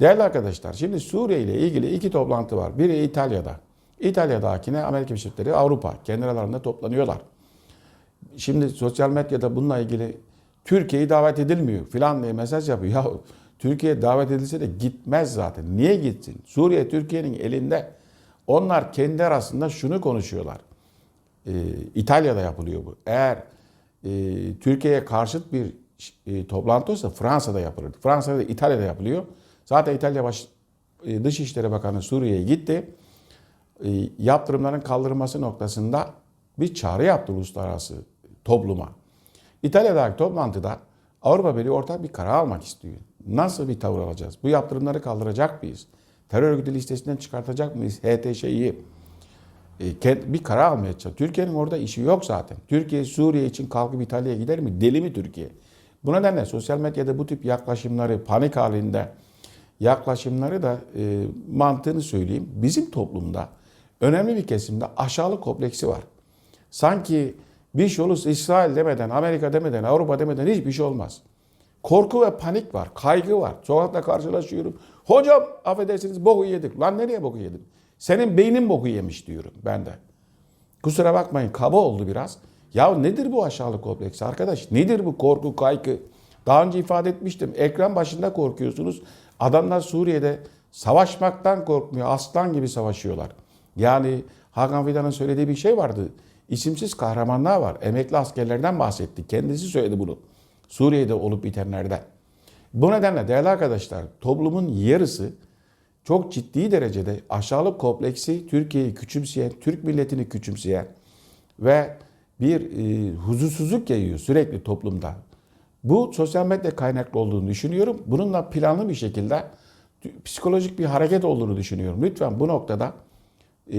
Değerli arkadaşlar şimdi Suriye ile ilgili iki toplantı var. Biri İtalya'da. İtalya'dakine Amerika Birleşik Devletleri, Avrupa kendi toplanıyorlar. Şimdi sosyal medyada bununla ilgili Türkiye'yi davet edilmiyor filan diye mesaj yapıyor. Ya Türkiye davet edilse de gitmez zaten. Niye gitsin? Suriye Türkiye'nin elinde. Onlar kendi arasında şunu konuşuyorlar. Ee, İtalya'da yapılıyor bu. Eğer e, Türkiye'ye karşıt bir e, toplantı olsa Fransa'da yapılır. Fransa'da İtalya'da yapılıyor. Zaten İtalya baş, e, Dışişleri Bakanı Suriye'ye gitti. E, yaptırımların kaldırılması noktasında bir çağrı yaptı uluslararası topluma. İtalya'daki toplantıda Avrupa Birliği ortak bir karar almak istiyor. Nasıl bir tavır alacağız? Bu yaptırımları kaldıracak mıyız? Terör örgütü listesinden çıkartacak mıyız? HTŞ'yi e, bir karar almaya çalışıyor. Türkiye'nin orada işi yok zaten. Türkiye Suriye için kalkıp İtalya'ya gider mi? Deli mi Türkiye? Bu nedenle sosyal medyada bu tip yaklaşımları panik halinde yaklaşımları da e, mantığını söyleyeyim. Bizim toplumda önemli bir kesimde aşağılık kompleksi var. Sanki bir şey olursa İsrail demeden, Amerika demeden, Avrupa demeden hiçbir şey olmaz. Korku ve panik var, kaygı var. Sokakta karşılaşıyorum. Hocam affedersiniz boku yedik. Lan nereye boku yedim? Senin beynin boku yemiş diyorum ben de. Kusura bakmayın kaba oldu biraz. Ya nedir bu aşağılık kompleksi arkadaş? Nedir bu korku, kaygı? Daha önce ifade etmiştim. Ekran başında korkuyorsunuz. Adamlar Suriye'de savaşmaktan korkmuyor. Aslan gibi savaşıyorlar. Yani Hakan Fidan'ın söylediği bir şey vardı. İsimsiz kahramanlar var. Emekli askerlerden bahsetti. Kendisi söyledi bunu. Suriye'de olup bitenlerden. Bu nedenle değerli arkadaşlar toplumun yarısı çok ciddi derecede aşağılık kompleksi Türkiye'yi küçümseyen, Türk milletini küçümseyen ve bir e, huzursuzluk yayıyor sürekli toplumda. Bu sosyal medya kaynaklı olduğunu düşünüyorum. Bununla planlı bir şekilde psikolojik bir hareket olduğunu düşünüyorum. Lütfen bu noktada e,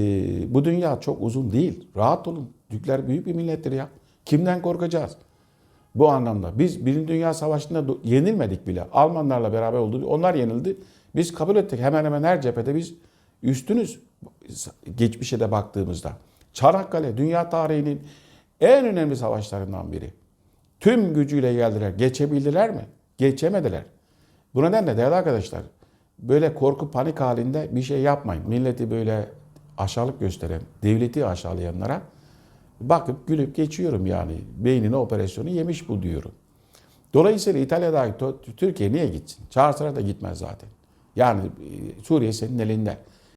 bu dünya çok uzun değil. Rahat olun. Türkler büyük bir millettir ya. Kimden korkacağız? Bu anlamda biz Birinci Dünya Savaşı'nda yenilmedik bile. Almanlarla beraber oldu. Onlar yenildi. Biz kabul ettik. Hemen hemen her cephede biz üstünüz geçmişe de baktığımızda. Çanakkale dünya tarihinin en önemli savaşlarından biri. Tüm gücüyle geldiler. Geçebildiler mi? Geçemediler. Bu nedenle değerli arkadaşlar böyle korku panik halinde bir şey yapmayın. Milleti böyle aşağılık gösteren, devleti aşağılayanlara bakıp gülüp geçiyorum yani. Beynine operasyonu yemiş bu diyorum. Dolayısıyla İtalya'daki Türkiye niye gitsin? Çağırsalar da gitmez zaten. Yani e, Suriye senin elinde.